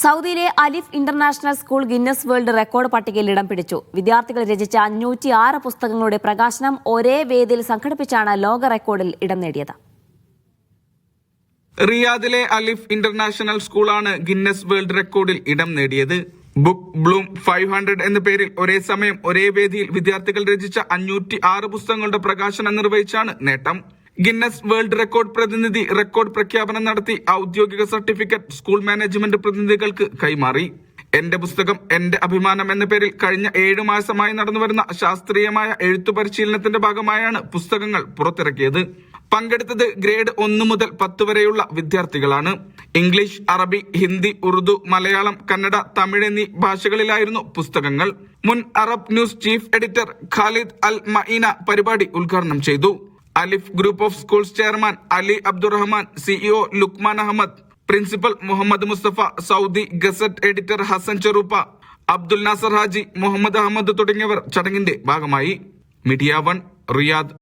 സൗദിയിലെ Alif international school Guinness world record പട്ടികയിൽ ഇടം പിടിച്ചു. വിദ്യാർത്ഥികൾ രചിച്ച അഞ്ഞൂറ്റി ആറ് പുസ്തകങ്ങളുടെ പ്രകാശനം ഒരേ വേദിയിൽ സംഘടിപ്പിച്ചാണ് ലോക റെക്കോർഡിൽ ഇടം നേടിയത്. റിയാദിലെ അലിഫ് ഇന്റർനാഷണൽ സ്കൂളാണ് ഗിന്നസ് വേൾഡ് റെക്കോർഡിൽ ഇടം നേടിയത്. ബുക്ക് ബ്ലൂം ഫൈവ് ഹൺഡ്രഡ് എന്ന പേരിൽ ഒരേ സമയം ഒരേ വേദിയിൽ വിദ്യാർത്ഥികൾ രചിച്ച അഞ്ഞൂറ്റി ആറ് പുസ്തകങ്ങളുടെ പ്രകാശനം നിർവഹിച്ചാണ് നേട്ടം. ഗിന്നസ് വേൾഡ് റെക്കോർഡ് പ്രതിനിധി റെക്കോർഡ് പ്രഖ്യാപനം നടത്തി ഔദ്യോഗിക സർട്ടിഫിക്കറ്റ് സ്കൂൾ മാനേജ്മെന്റ് പ്രതിനിധികൾക്ക് കൈമാറി. എന്റെ പുസ്തകം എന്റെ അഭിമാനം എന്ന പേരിൽ കഴിഞ്ഞ ഏഴു മാസമായി നടന്നുവരുന്ന ശാസ്ത്രീയമായ എഴുത്തു പരിശീലനത്തിന്റെ ഭാഗമായാണ് പുസ്തകങ്ങൾ പുറത്തിറക്കിയത്. പങ്കെടുത്തത് ഗ്രേഡ് ഒന്ന് മുതൽ പത്ത് വരെയുള്ള വിദ്യാർത്ഥികളാണ്. ഇംഗ്ലീഷ് അറബി ഹിന്ദി ഉറുദു മലയാളം കന്നഡ തമിഴ് എന്നീ ഭാഷകളിലായിരുന്നു പുസ്തകങ്ങൾ. മുൻ Arab news chief editor Khalid Al മഈന പരിപാടി ഉദ്ഘാടനം ചെയ്തു. Alif group of schools chairman Ali Abdurahman CEO Luqman Ahmed principal Muhammad Mustafa Saudi Gazette editor Hassan ചെറുപ്പ അബ്ദുൽ നാസർ ഹാജി മുഹമ്മദ് അഹമ്മദ് തുടങ്ങിയവർ ചടങ്ങിന്റെ ഭാഗമായി. Media one Riyadh.